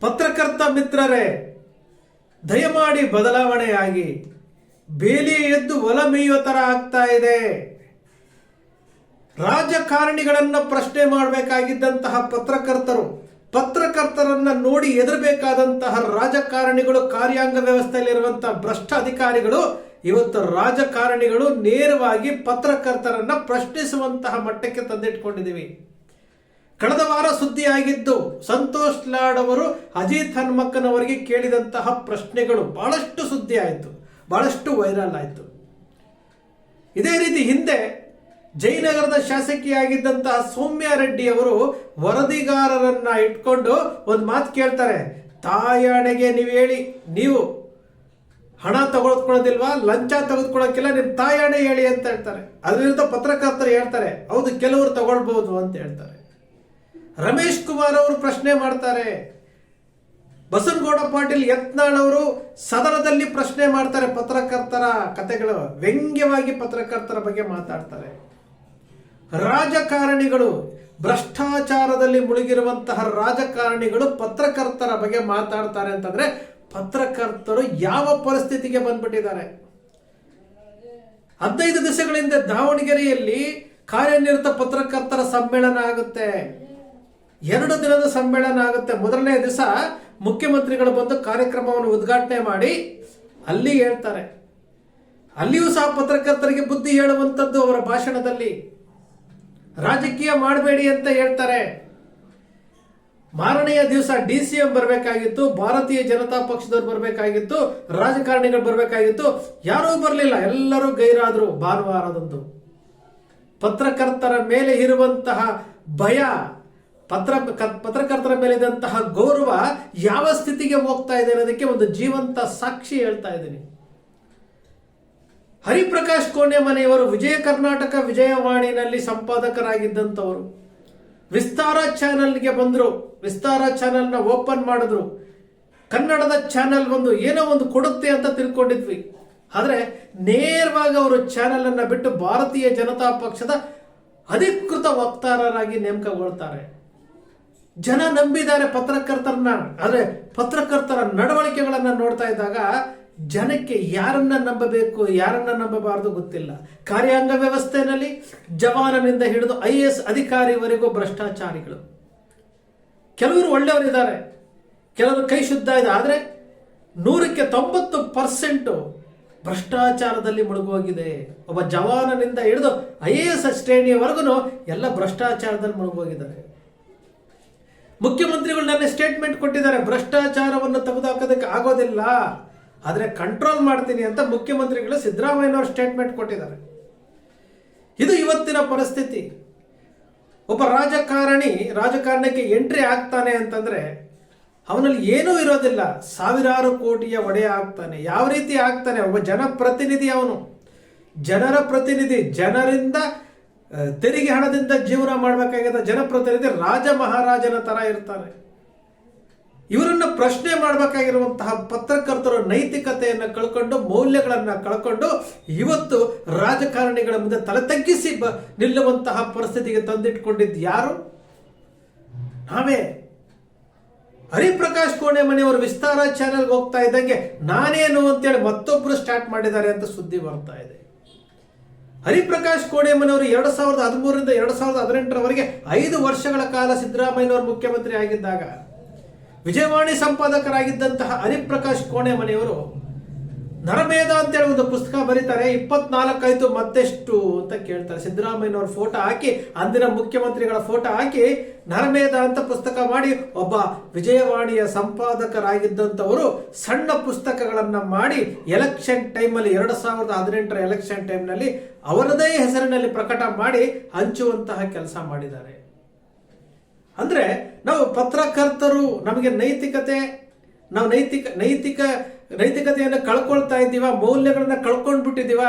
ಪತ್ರಕರ್ತ ಮಿತ್ರರೇ, ದಯಮಾಡಿ ಬದಲಾವಣೆಯಾಗಿ. ಬೇಲಿ ಎದ್ದು ಒಲ ಮೇಯುವ ತರ ಆಗ್ತಾ ಇದೆ. ರಾಜಕಾರಣಿಗಳನ್ನ ಪ್ರಶ್ನೆ ಮಾಡಬೇಕಾಗಿದ್ದಂತಹ ಪತ್ರಕರ್ತರು, ಪತ್ರಕರ್ತರನ್ನ ನೋಡಿ ಎದುರಬೇಕಾದಂತಹ ರಾಜಕಾರಣಿಗಳು, ಕಾರ್ಯಾಂಗ ವ್ಯವಸ್ಥೆಯಲ್ಲಿರುವಂತಹ ಭ್ರಷ್ಟ ಅಧಿಕಾರಿಗಳು ಇವತ್ತು ರಾಜಕಾರಣಿಗಳು ನೇರವಾಗಿ ಪತ್ರಕರ್ತರನ್ನ ಪ್ರಶ್ನಿಸುವಂತಹ ಮಟ್ಟಕ್ಕೆ ತಂದಿಟ್ಕೊಂಡಿದ್ದೀವಿ. ಕಳೆದ ವಾರ ಸುದ್ದಿಯಾಗಿದ್ದು, ಸಂತೋಷ್ ಲಾಡ್ ಅವರು ಅಜಿತ್ ಹನ್ಮಕ್ಕನವರಿಗೆ ಕೇಳಿದಂತಹ ಪ್ರಶ್ನೆಗಳು ಬಹಳಷ್ಟು ಸುದ್ದಿ ಆಯಿತು ಬಹಳಷ್ಟು ವೈರಲ್ ಆಯಿತು. ಇದೇ ರೀತಿ ಹಿಂದೆ ಜಯನಗರದ ಶಾಸಕಿಯಾಗಿದ್ದಂತಹ ಸೌಮ್ಯ ರೆಡ್ಡಿ ಅವರು ವರದಿಗಾರರನ್ನ ಇಟ್ಕೊಂಡು ಒಂದು ಮಾತು ಕೇಳ್ತಾರೆ, ತಾಯಾಣೆಗೆ ನೀವು ಹೇಳಿ, ನೀವು ಹಣ ತಗೊಳ್ಕೊಳ್ಳೋದಿಲ್ವಾ? ಲಂಚ ತೆಗೆದುಕೊಳ್ಳೋಕ್ಕಿಲ್ಲ ನಿಮ್ಮ ತಾಯಾಣೆ ಹೇಳಿ ಅಂತ ಹೇಳ್ತಾರೆ. ಅದರಿಂದ ಪತ್ರಕರ್ತರು ಹೇಳ್ತಾರೆ, ಹೌದು, ಕೆಲವರು ತಗೊಳ್ಬಹುದು ಅಂತ ಹೇಳ್ತಾರೆ. ರಮೇಶ್ ಕುಮಾರ್ ಅವರು ಪ್ರಶ್ನೆ ಮಾಡ್ತಾರೆ. ಬಸನಗೌಡ ಪಾಟೀಲ್ ಯತ್ನಾಳ್ ಅವರು ಸದನದಲ್ಲಿ ಪ್ರಶ್ನೆ ಮಾಡ್ತಾರೆ ಪತ್ರಕರ್ತರ ಕತೆಗಳು, ವ್ಯಂಗ್ಯವಾಗಿ ಪತ್ರಕರ್ತರ ಬಗ್ಗೆ ಮಾತಾಡ್ತಾರೆ. ರಾಜಕಾರಣಿಗಳು, ಭ್ರಷ್ಟಾಚಾರದಲ್ಲಿ ಮುಳುಗಿರುವಂತಹ ರಾಜಕಾರಣಿಗಳು ಪತ್ರಕರ್ತರ ಬಗ್ಗೆ ಮಾತಾಡ್ತಾರೆ ಅಂತಂದ್ರೆ ಪತ್ರಕರ್ತರು ಯಾವ ಪರಿಸ್ಥಿತಿಗೆ ಬಂದ್ಬಿಟ್ಟಿದ್ದಾರೆ. ಹದಿನೈದು ದಿವಸಗಳಿಂದ ದಾವಣಗೆರೆಯಲ್ಲಿ ಕಾರ್ಯನಿರತ ಪತ್ರಕರ್ತರ ಸಮ್ಮೇಳನ ಆಗುತ್ತೆ. ಎರಡು ದಿನದ ಸಮ್ಮೇಳನ ಆಗುತ್ತೆ. ಮೊದಲನೇ ದಿವಸ ಮುಖ್ಯಮಂತ್ರಿಗಳು ಬಂದು ಕಾರ್ಯಕ್ರಮವನ್ನು ಉದ್ಘಾಟನೆ ಮಾಡಿ ಅಲ್ಲಿ ಹೇಳ್ತಾರೆ. ಅಲ್ಲಿಯೂ ಸಹ ಪತ್ರಕರ್ತರಿಗೆ ಬುದ್ಧಿ ಹೇಳುವಂಥದ್ದು ಅವರ ಭಾಷಣದಲ್ಲಿ. ರಾಜಕೀಯ ಮಾಡಬೇಡಿ ಅಂತ ಹೇಳ್ತಾರೆ. ಮಾರನೆಯ ದಿವಸ ಡಿ ಸಿ ಎಂ ಬರಬೇಕಾಗಿತ್ತು, ಭಾರತೀಯ ಜನತಾ ಪಕ್ಷದವ್ರು ಬರಬೇಕಾಗಿತ್ತು, ರಾಜಕಾರಣಿಗಳು ಬರಬೇಕಾಗಿತ್ತು, ಯಾರೂ ಬರಲಿಲ್ಲ. ಎಲ್ಲರೂ ಗೈರಾದರು ಭಾನುವಾರದಂದು. ಪತ್ರಕರ್ತರ ಮೇಲೆ ಇರುವಂತಹ ಭಯ ಪತ್ರ ಪತ್ರಕರ್ತರ ಮೇಲೆ ಇದ್ದಂತಹ ಗೌರವ ಯಾವ ಸ್ಥಿತಿಗೆ ಹೋಗ್ತಾ ಇದೆ ಅನ್ನೋದಕ್ಕೆ ಒಂದು ಜೀವಂತ ಸಾಕ್ಷಿ ಹೇಳ್ತಾ ಇದ್ದೀನಿ. ಹರಿಪ್ರಕಾಶ್ ಕೋಣೆ ಮನೆಯವರು ವಿಜಯ ಕರ್ನಾಟಕ ವಿಜಯವಾಣಿನಲ್ಲಿ ಸಂಪಾದಕರಾಗಿದ್ದಂಥವರು. ವಿಸ್ತಾರ ಚಾನೆಲ್ಗೆ ಬಂದರು, ವಿಸ್ತಾರ ಚಾನೆಲ್ನ ಓಪನ್ ಮಾಡಿದ್ರು. ಕನ್ನಡದ ಚಾನೆಲ್ ಒಂದು ಏನೋ ಒಂದು ಕೊಡುತ್ತೆ ಅಂತ ತಿಳ್ಕೊಂಡಿದ್ವಿ. ಆದರೆ ನೇರವಾಗಿ ಅವರು ಚಾನೆಲ್ ಅನ್ನ ಬಿಟ್ಟು ಭಾರತೀಯ ಜನತಾ ಪಕ್ಷದ ಅಧಿಕೃತ ವಕ್ತಾರರಾಗಿ ನೇಮಕಗೊಳ್ತಾರೆ. ಜನ ನಂಬಿದ್ದಾರೆ ಪತ್ರಕರ್ತರನ್ನ, ಆದರೆ ಪತ್ರಕರ್ತರ ನಡವಳಿಕೆಗಳನ್ನ ನೋಡ್ತಾ ಇದ್ದಾಗ ಜನಕ್ಕೆ ಯಾರನ್ನ ನಂಬಬೇಕು, ಯಾರನ್ನ ನಂಬಬಾರದು ಗೊತ್ತಿಲ್ಲ. ಕಾರ್ಯಾಂಗ ವ್ಯವಸ್ಥೆಯಲ್ಲಿ ಜವಾನನಿಂದ ಹಿಡಿದು ಐ ಎಸ್ ಅಧಿಕಾರಿವರೆಗೂ ಭ್ರಷ್ಟಾಚಾರಿಗಳು. ಕೆಲವರು ಒಳ್ಳೆಯವರಿದ್ದಾರೆ, ಕೆಲವರು ಕೈ ಶುದ್ಧ ಇದೆ, ಆದರೆ ನೂರಕ್ಕೆ ತೊಂಬತ್ತು ಪರ್ಸೆಂಟು ಭ್ರಷ್ಟಾಚಾರದಲ್ಲಿ ಮುಳುಗೋಗಿದೆ. ಒಬ್ಬ ಜವಾನನಿಂದ ಹಿಡಿದು ಐ ಎ ಎಸ್ ಶ್ರೇಣಿಯವರೆಗೂ ಎಲ್ಲ ಭ್ರಷ್ಟಾಚಾರದಲ್ಲಿ ಮುಳುಗೋಗಿದ್ದಾರೆ. ಮುಖ್ಯಮಂತ್ರಿಗಳು ನನ್ನ ಸ್ಟೇಟ್ಮೆಂಟ್ ಕೊಟ್ಟಿದ್ದಾರೆ. ಭ್ರಷ್ಟಾಚಾರವನ್ನು ತೆಗೆದುಹಾಕೋದಕ್ಕೆ ಆಗೋದಿಲ್ಲ. ಆದರೆ ಕಂಟ್ರೋಲ್ ಮಾಡ್ತೀನಿ ಅಂತ ಮುಖ್ಯಮಂತ್ರಿಗಳು ಸಿದ್ದರಾಮಯ್ಯನವರು ಸ್ಟೇಟ್ಮೆಂಟ್ ಕೊಟ್ಟಿದ್ದಾರೆ. ಇದು ಇವತ್ತಿನ ಪರಿಸ್ಥಿತಿ. ಒಬ್ಬ ರಾಜಕಾರಣಿ ರಾಜಕಾರಣಕ್ಕೆ ಎಂಟ್ರಿ ಆಗ್ತಾನೆ ಅಂತಂದ್ರೆ ಅವನಲ್ಲಿ ಏನೂ ಇರೋದಿಲ್ಲ. ಸಾವಿರಾರು ಕೋಟಿಯ ಒಡೆಯ ಆಗ್ತಾನೆ. ಯಾವ ರೀತಿ ಆಗ್ತಾನೆ? ಒಬ್ಬ ಜನಪ್ರತಿನಿಧಿ ಅವನು. ಜನರ ಪ್ರತಿನಿಧಿ ಜನರಿಂದ ತೆರಿಗೆ ಹಣದಿಂದ ಜೀವನ ಮಾಡಬೇಕಾಗಿದ್ದ ಜನಪ್ರತಿನಿಧಿ ರಾಜ ಮಹಾರಾಜನ ತರ ಇರ್ತಾರೆ. ಇವರನ್ನ ಪ್ರಶ್ನೆ ಮಾಡಬೇಕಾಗಿರುವಂತಹ ಪತ್ರಕರ್ತರು ನೈತಿಕತೆಯನ್ನು ಕಳ್ಕೊಂಡು, ಮೌಲ್ಯಗಳನ್ನ ಕಳ್ಕೊಂಡು, ಇವತ್ತು ರಾಜಕಾರಣಿಗಳ ಮುಂದೆ ತಲೆ ತಗ್ಗಿಸಿ ಬ ನಿಲ್ಲುವಂತಹ ಪರಿಸ್ಥಿತಿಗೆ ತಂದಿಟ್ಕೊಂಡಿದ್ದು ಯಾರು? ನಾವೇ. ಹರಿಪ್ರಕಾಶ್ ಕೋಣೆ ಮನೆಯವರು ವಿಸ್ತಾರ ಚಾನೆಲ್ಗೆ ಹೋಗ್ತಾ ಇದ್ದಂಗೆ ನಾನೇನು ಅಂತೇಳಿ ಮತ್ತೊಬ್ಬರು ಸ್ಟಾರ್ಟ್ ಮಾಡಿದ್ದಾರೆ ಅಂತ ಸುದ್ದಿ ಬರ್ತಾ ಇದೆ. ಹರಿಪ್ರಕಾಶ್ ಕೋಣೆಮನವರು ಎರಡು ಸಾವಿರದ ಹದಿಮೂರರಿಂದ ಎರಡು ಸಾವಿರದ ಹದಿನೆಂಟರವರೆಗೆ ಐದು ವರ್ಷಗಳ ಕಾಲ ಸಿದ್ದರಾಮಯ್ಯನವರು ಮುಖ್ಯಮಂತ್ರಿ ಆಗಿದ್ದಾಗ, ವಿಜಯವಾಣಿ ಸಂಪಾದಕರಾಗಿದ್ದಂತಹ ಹರಿಪ್ರಕಾಶ್ ಕೋಣೆಮನೆಯವರು ನರಮೇಧ ಅಂತೇಳಿ ಒಂದು ಪುಸ್ತಕ ಬರೀತಾರೆ. ಇಪ್ಪತ್ನಾಲ್ಕಾಯ್ತು ಮತ್ತೆಷ್ಟು ಅಂತ ಕೇಳ್ತಾರೆ. ಸಿದ್ದರಾಮಯ್ಯನವ್ರ ಫೋಟೋ ಹಾಕಿ, ಅಂದಿನ ಮುಖ್ಯಮಂತ್ರಿಗಳ ಫೋಟೋ ಹಾಕಿ, ನರಮೇಧ ಅಂತ ಪುಸ್ತಕ ಮಾಡಿ, ಒಬ್ಬ ವಿಜಯವಾಣಿಯ ಸಂಪಾದಕರಾಗಿದ್ದಂಥವರು ಸಣ್ಣ ಪುಸ್ತಕಗಳನ್ನು ಮಾಡಿ, ಎಲೆಕ್ಷನ್ ಟೈಮಲ್ಲಿ, ಎರಡು ಸಾವಿರದ ಹದಿನೆಂಟರ ಎಲೆಕ್ಷನ್ ಟೈಮ್ನಲ್ಲಿ ಅವರದೇ ಹೆಸರಿನಲ್ಲಿ ಪ್ರಕಟ ಮಾಡಿ ಹಂಚುವಂತಹ ಕೆಲಸ ಮಾಡಿದ್ದಾರೆ. ಅಂದ್ರೆ ನಾವು ಪತ್ರಕರ್ತರು ನಮಗೆ ನೈತಿಕತೆ, ನಾವು ನೈತಿಕ ನೈತಿಕ ನೈತಿಕತೆಯನ್ನು ಕಳ್ಕೊಳ್ತಾ ಇದ್ದೀವ, ಮೌಲ್ಯಗಳನ್ನ ಕಳ್ಕೊಂಡು ಬಿಟ್ಟಿದ್ದೀವ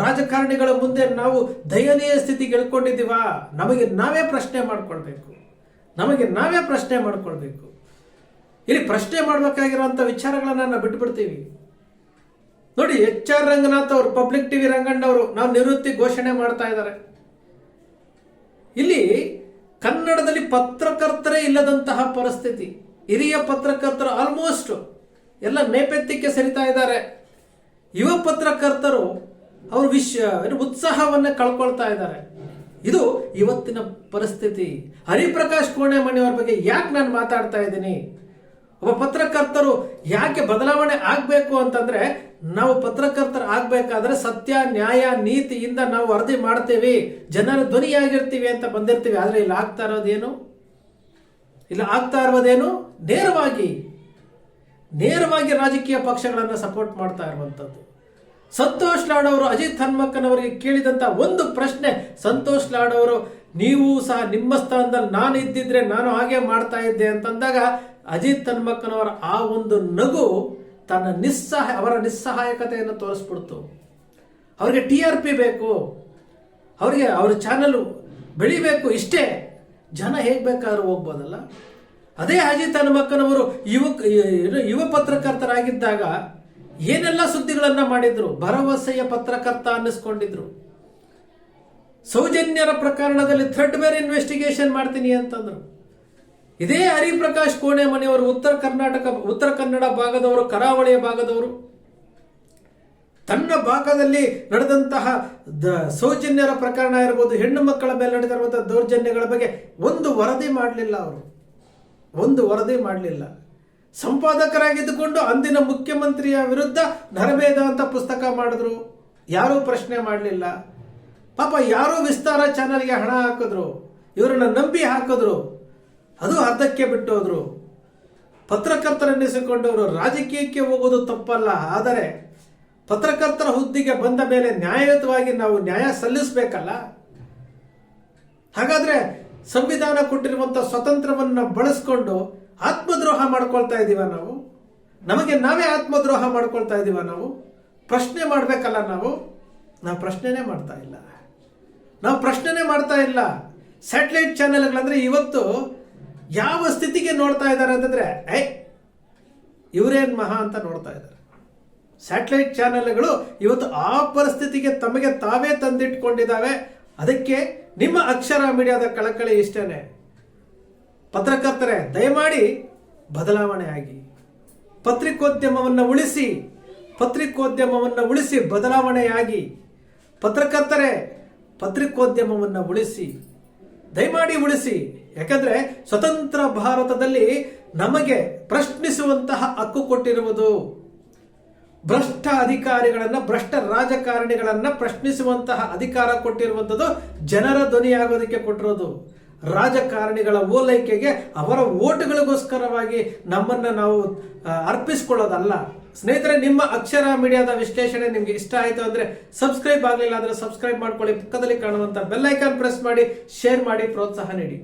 ರಾಜಕಾರಣಿಗಳ ಮುಂದೆ ನಾವು ದಯನೀಯ ಸ್ಥಿತಿ ಇಳ್ಕೊಂಡಿದ್ದೀವ, ನಮಗೆ ನಾವೇ ಪ್ರಶ್ನೆ ಮಾಡ್ಕೊಳ್ಬೇಕು. ನಮಗೆ ನಾವೇ ಪ್ರಶ್ನೆ ಮಾಡ್ಕೊಳ್ಬೇಕು. ಇಲ್ಲಿ ಪ್ರಶ್ನೆ ಮಾಡಬೇಕಾಗಿರುವಂಥ ವಿಚಾರಗಳನ್ನ ನಾವು ಬಿಟ್ಬಿಡ್ತೀವಿ. ನೋಡಿ ಎಚ್ ಆರ್ ರಂಗನಾಥ್ ಅವರು, ಪಬ್ಲಿಕ್ ಟಿವಿ ರಂಗಣ್ಣವರು ನಾವು ನಿವೃತ್ತಿ ಘೋಷಣೆ ಮಾಡ್ತಾ ಇದ್ದಾರೆ. ಇಲ್ಲಿ ಕನ್ನಡದಲ್ಲಿ ಪತ್ರಕರ್ತರೇ ಇಲ್ಲದಂತಹ ಪರಿಸ್ಥಿತಿ. ಹಿರಿಯ ಪತ್ರಕರ್ತರು ಆಲ್ಮೋಸ್ಟ್ ಎಲ್ಲ ನೇಪಥ್ಯಕ್ಕೆ ಸರಿತಾ ಇದ್ದಾರೆ. ಯುವ ಪತ್ರಕರ್ತರು ಅವ್ರ ವಿಶ್ವ ಉತ್ಸಾಹವನ್ನ ಕಳ್ಕೊಳ್ತಾ ಇದ್ದಾರೆ. ಇದು ಇವತ್ತಿನ ಪರಿಸ್ಥಿತಿ. ಹರಿಪ್ರಕಾಶ್ ಕೋಣೆಮಣಿಯವರ ಬಗ್ಗೆ ಯಾಕೆ ನಾನು ಮಾತಾಡ್ತಾ ಇದ್ದೀನಿ? ಒಬ್ಬ ಪತ್ರಕರ್ತರು ಯಾಕೆ ಬದಲಾವಣೆ ಆಗಬೇಕು ಅಂತಂದ್ರೆ, ನಾವು ಪತ್ರಕರ್ತರು ಆಗ್ಬೇಕಾದ್ರೆ ಸತ್ಯ, ನ್ಯಾಯ, ನೀತಿಯಿಂದ ನಾವು ವರದಿ ಮಾಡ್ತೀವಿ. ಜನರ ಧ್ವನಿಯಾಗಿರ್ತೀವಿ ಅಂತ ಬಂದಿರ್ತೀವಿ. ಆದರೆ ಇಲ್ಲಿ ಆಗ್ತಾ ಇರೋದೇನು? ಇಲ್ಲ ಆಗ್ತಾ ಇರೋದೇನು? ನೇರವಾಗಿ ನೇರವಾಗಿ ರಾಜಕೀಯ ಪಕ್ಷಗಳನ್ನು ಸಪೋರ್ಟ್ ಮಾಡ್ತಾ ಇರುವಂಥದ್ದು ಸಂತೋಷ್ ಲಾಡ್ ಅವರು ಅಜಿತ್ ಹನ್ಮಕ್ಕನವರಿಗೆ ಕೇಳಿದಂತ ಒಂದು ಪ್ರಶ್ನೆ, ಸಂತೋಷ್ ಲಾಡ್ ಅವರು, ನೀವು ಸಹ ನಿಮ್ಮ ಸ್ಥಾನದಲ್ಲಿ ನಾನು ಇದ್ದಿದ್ರೆ ನಾನು ಹಾಗೆ ಮಾಡ್ತಾ ಇದ್ದೆ ಅಂತಂದಾಗ ಅಜಿತ್ ಹನ್ಮಕ್ಕನವರ ಆ ಒಂದು ನಗು ತನ್ನ ನಿಸ್ಸಹಾಯ ಅವರ ನಿಸ್ಸಹಾಯಕತೆಯನ್ನು ತೋರಿಸ್ಬಿಡ್ತು. ಅವರಿಗೆ ಟಿ ಆರ್ ಪಿ ಬೇಕು. ಅವರಿಗೆ ಅವ್ರ ಚಾನಲ್ ಬೆಳಿಬೇಕು ಇಷ್ಟೇ. ಜನ ಹೇಗ್ ಬೇಕಾದ್ರೂ ಹೋಗ್ಬೋದಲ್ಲ. ಅದೇ ಅಜಿತ್ ಹನುಮಕ್ಕನವರು ಯುವ ಯುವ ಪತ್ರಕರ್ತರಾಗಿದ್ದಾಗ ಏನೆಲ್ಲ ಸುದ್ದಿಗಳನ್ನ ಮಾಡಿದ್ರು? ಭರವಸೆಯ ಪತ್ರಕರ್ತ ಅನ್ನಿಸ್ಕೊಂಡಿದ್ರು. ಸೌಜನ್ಯರ ಪ್ರಕರಣದಲ್ಲಿ ಥ್ರೆಡ್ ಬೇರ್ ಇನ್ವೆಸ್ಟಿಗೇಷನ್ ಮಾಡ್ತೀನಿ ಅಂತಂದ್ರು. ಇದೇ ಹರಿಪ್ರಕಾಶ್ ಕೋಣೆ ಮನೆಯವರು, ಉತ್ತರ ಕರ್ನಾಟಕ, ಉತ್ತರ ಕನ್ನಡ ಭಾಗದವರು, ಕರಾವಳಿಯ ಭಾಗದವರು. ತನ್ನ ಭಾಗದಲ್ಲಿ ನಡೆದಂತಹ ಸೌಜನ್ಯರ ಪ್ರಕರಣ ಇರ್ಬೋದು, ಹೆಣ್ಣು ಮಕ್ಕಳ ಮೇಲೆ ನಡೆದಿರುವಂತಹ ದೌರ್ಜನ್ಯಗಳ ಬಗ್ಗೆ ಒಂದು ವರದಿ ಮಾಡಲಿಲ್ಲ ಅವರು. ಒಂದು ವರದಿ ಮಾಡಲಿಲ್ಲ. ಸಂಪಾದಕರಾಗಿದ್ದುಕೊಂಡು ಅಂದಿನ ಮುಖ್ಯಮಂತ್ರಿಯ ವಿರುದ್ಧ ನರಭೇದ ಅಂತ ಪುಸ್ತಕ ಮಾಡಿದ್ರು. ಯಾರೂ ಪ್ರಶ್ನೆ ಮಾಡಲಿಲ್ಲ. ಪಾಪ ಯಾರೂ ವಿಸ್ತಾರ ಚಾನಲ್ಗೆ ಹಣ ಹಾಕಿದ್ರು. ಇವರನ್ನ ನಂಬಿ ಹಾಕಿದ್ರು. ಅದು ಅರ್ಧಕ್ಕೆ ಬಿಟ್ಟೋದ್ರು. ಪತ್ರಕರ್ತರೆನ್ನಿಸಿಕೊಂಡವರು ರಾಜಕೀಯಕ್ಕೆ ಹೋಗೋದು ತಪ್ಪಲ್ಲ. ಆದರೆ ಪತ್ರಕರ್ತರ ಹುದ್ದೆಗೆ ಬಂದ ಮೇಲೆ ನ್ಯಾಯಯುತವಾಗಿ ನಾವು ನ್ಯಾಯ ಸಲ್ಲಿಸಬೇಕಲ್ಲ. ಹಾಗಾದ್ರೆ ಸಂವಿಧಾನ ಕೊಟ್ಟಿರುವಂತ ಸ್ವತಂತ್ರವನ್ನ ಬಳಸ್ಕೊಂಡು ಆತ್ಮದ್ರೋಹ ಮಾಡ್ಕೊಳ್ತಾ ಇದ್ದೀವ ನಾವು? ನಮಗೆ ನಾವೇ ಆತ್ಮದ್ರೋಹ ಮಾಡ್ಕೊಳ್ತಾ ಇದ್ದೀವ ನಾವು? ಪ್ರಶ್ನೆ ಮಾಡಬೇಕಲ್ಲ ನಾವು? ನಾವು ಪ್ರಶ್ನೆನೇ ಮಾಡ್ತಾ ಇಲ್ಲ. ನಾವು ಪ್ರಶ್ನೆನೇ ಮಾಡ್ತಾ ಇಲ್ಲ. ಸ್ಯಾಟಲೈಟ್ ಚಾನೆಲ್ಗಳಂದ್ರೆ ಇವತ್ತು ಯಾವ ಸ್ಥಿತಿಗೆ ನೋಡ್ತಾ ಇದ್ದಾರೆ ಅಂತಂದ್ರೆ ಐ ಇವರೇನ್ ಮಹಾ ಅಂತ ನೋಡ್ತಾ ಇದ್ದಾರೆ. ಸ್ಯಾಟಲೈಟ್ ಚಾನೆಲ್ಗಳು ಇವತ್ತು ಆ ಪರಿಸ್ಥಿತಿಗೆ ತಮಗೆ ತಾವೇ ತಂದಿಟ್ಕೊಂಡಿದ್ದಾವೆ. ಅದಕ್ಕೆ ನಿಮ್ಮ ಅಕ್ಷರ ಮೀಡಿಯಾದ ಕಳಕಳಿ ಇಷ್ಟೇನೆ. ಪತ್ರಕರ್ತರೆ, ದಯಮಾಡಿ ಬದಲಾವಣೆ ಆಗಿ. ಪತ್ರಿಕೋದ್ಯಮವನ್ನು ಉಳಿಸಿ ಪತ್ರಿಕೋದ್ಯಮವನ್ನು ಉಳಿಸಿ ಬದಲಾವಣೆಯಾಗಿ ಪತ್ರಕರ್ತರೆ, ಪತ್ರಿಕೋದ್ಯಮವನ್ನು ಉಳಿಸಿ. ದಯಮಾಡಿ ಉಳಿಸಿ. ಯಾಕಂದ್ರೆ ಸ್ವತಂತ್ರ ಭಾರತದಲ್ಲಿ ನಮಗೆ ಪ್ರಶ್ನಿಸುವಂತಹ ಹಕ್ಕು ಕೊಟ್ಟಿರುವುದು. ಭ್ರಷ್ಟ ಅಧಿಕಾರಿಗಳನ್ನು ಭ್ರಷ್ಟ ರಾಜಕಾರಣಿಗಳನ್ನು ಪ್ರಶ್ನಿಸುವಂತಹ ಅಧಿಕಾರ ಕೊಟ್ಟಿರುವಂಥದ್ದು ಜನರ ಧ್ವನಿಯಾಗೋದಕ್ಕೆ ಕೊಟ್ಟಿರೋದು. ರಾಜಕಾರಣಿಗಳ ಓಲೈಕೆಗೆ ಅವರ ಓಟುಗಳಿಗೋಸ್ಕರವಾಗಿ ನಮ್ಮನ್ನ ನಾವು ಅರ್ಪಿಸ್ಕೊಳ್ಳೋದಲ್ಲ. ಸ್ನೇಹಿತರೆ, ನಿಮ್ಮ ಅಕ್ಷರ ಮೀಡಿಯಾದ ವಿಶ್ಲೇಷಣೆ ನಿಮಗೆ ಇಷ್ಟ ಆಯ್ತು ಅಂದ್ರೆ ಸಬ್ಸ್ಕ್ರೈಬ್ ಆಗಲಿಲ್ಲ ಅಂದ್ರೆ ಸಬ್ಸ್ಕ್ರೈಬ್ ಮಾಡ್ಕೊಳ್ಳಿ. ಪಕ್ಕದಲ್ಲಿ ಕಾಣುವಂತ ಬೆಲ್ಲೈಕಾನ್ ಪ್ರೆಸ್ ಮಾಡಿ, ಶೇರ್ ಮಾಡಿ, ಪ್ರೋತ್ಸಾಹ ನೀಡಿ.